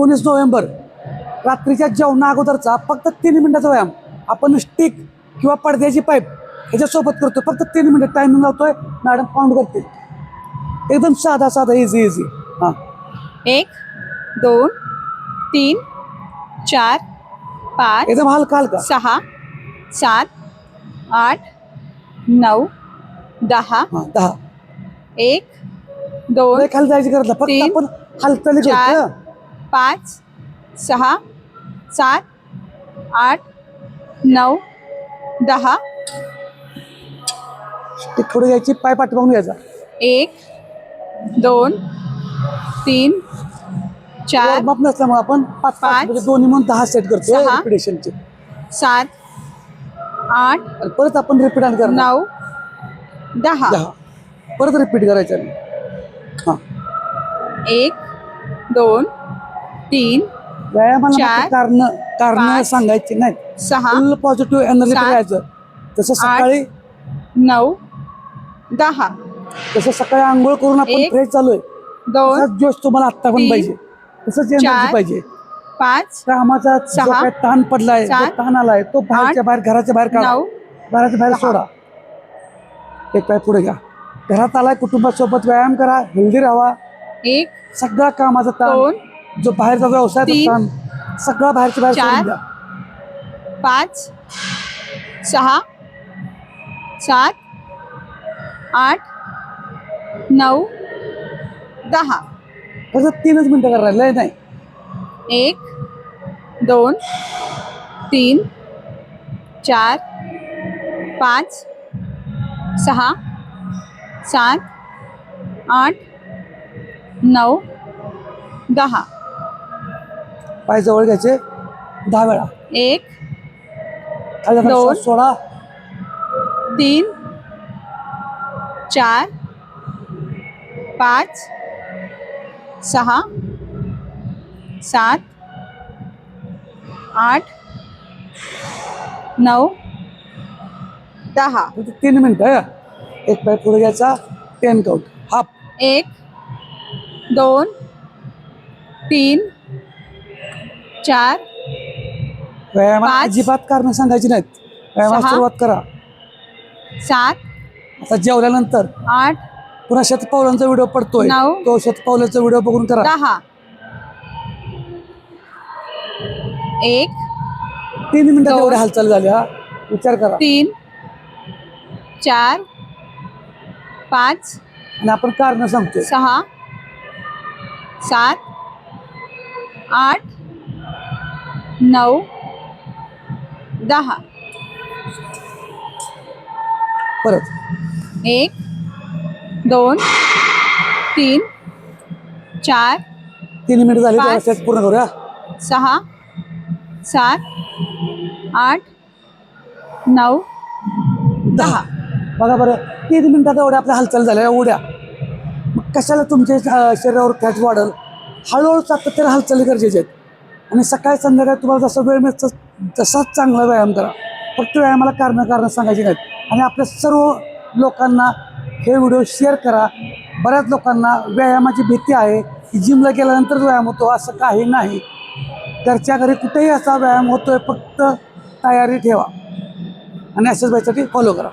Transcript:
एकोणीस नोव्हेंबर रात्रीच्या जेवणा अगोदरचा फक्त तीन मिनिटाचा व्यायाम. आपण स्टिक किंवा पडद्याची पाईप ह्याच्यासोबत करतो फक्त तीन मिनिट टायमिंग लावतोय. मॅडम काउंट करते एकदम साधा साधा इझी इझी हां. एक दोन तीन चार पाच एकदम हलका हलका. सहा सात आठ नऊ दहा. हां दहा. एक दोन खाली जायची गरज नाही. फक्त तीन, आपण हालचाली चार. करतो पाच सहा सात आठ नऊ दहा. ते थोडी घ्यायची पाय पाठवून घ्यायचा. एक दोन तीन चार वॉर्मअप नसल्यामुळे आपण पाच पाच पाच, म्हणजे दोन्ही म्हणून दहा सेट करतो सहा. रिपिटेशनचे सात आठ आणि परत आपण रिपीट आणि करणार. नऊ दहा. दहा. परत रिपीट करायचं. हां. एक दोन तीन चार, कारण कारण पाच, सांगायची नाही सहा फुल पॉझिटिव्ह एनर्जी सात, करायचं तसं सकाळी नऊ दहा. तसं सकाळी आंघोळ करून आपण एक, फ्रेश चालू आहे दोन तसाच जोश तुम्हाला आत्ता पण तीन, पाहिजे. तसंच एनर्जी चार, पाहिजे. पाच कामाचा जो सहा, काय ताण पडलाय जो सात, ताण आलाय तो बाहेरच्या बाहेर घराच्या बाहेर काढा. नऊ, घराच्या बाहेर दहा. सोडा. एक पाय पुढे घ्या. घरात आलाय कुटुंबासोबत व्यायाम करा हेल्दी राहा. एक सगळा कामाचा ताण दोन जो बाहेरचा व्यवसाय तीन, ताण सगळा बाहेरच्या बाहेर चार, सोडून द्या पाच सहा सात आठ नऊ दहा. फक्त तीनच मिनिटं करायला लय नाही. एक दोन तीन चार पाच सहा सात आठ नऊ दहा. पाय जवळ घ्यायचे. दहा वेळा. एक खाली दोन. श्वास सोडा तीन चार पाच सहा सात आठ नऊ दहा. फक्त तीन मिनिटं हं. एक पाय पुढे घ्यायचा टेन काउंट हाफ. एक दोन तीन चार व्यायामाला पाच, अजिबात कारण सांगायची नाहीत. व्यायामाला सहा, सुरुवात करा. सात आता जेवल्यानंतर आठ पुन्हा शतपावलांचा व्हिडिओ पडतोय. नऊ, तो शतपावलाचा व्हिडिओ बघून करा. दहा एक तीन मिनिटात दोन. हालचाल झाल्या विचार करा. तीन चार पाच आणि आपण कारण सांगतोय. सहा सात आठ नऊ दहा. परत. एक दोन तीन चार तीन मिनिट झाली पाच. पूर्ण करूया. सहा सात आठ नऊ दहा. बघा बरं तीन मिनिटात एवढ्या आपल्या हालचाल झाल्या एवढ्या मग कशाला तुमच्या अं, शरीरावर फॅट वाढल? हळूहळू सातत्याने हालचाली गरजेच्या आहेत. आणि सकाळी संध्याकाळी तुम्हाला जसा वेळ मिळतो तसाच चांगला व्यायाम करा. फक्त व्यायामाला कारणं कारणं सांगायची नाहीत. आणि आपल्या सर्व लोकांना हे व्हिडिओ शेअर करा. बऱ्याच लोकांना व्यायामाची भीती आहे की जिमला गेल्यानंतरच व्यायाम होतो असं काही नाही. घरच्या घरी कुठेही असा व्यायाम होतोय फक्त तयारी ठेवा. आणि अशाच व्हायसाठी फॉलो करा.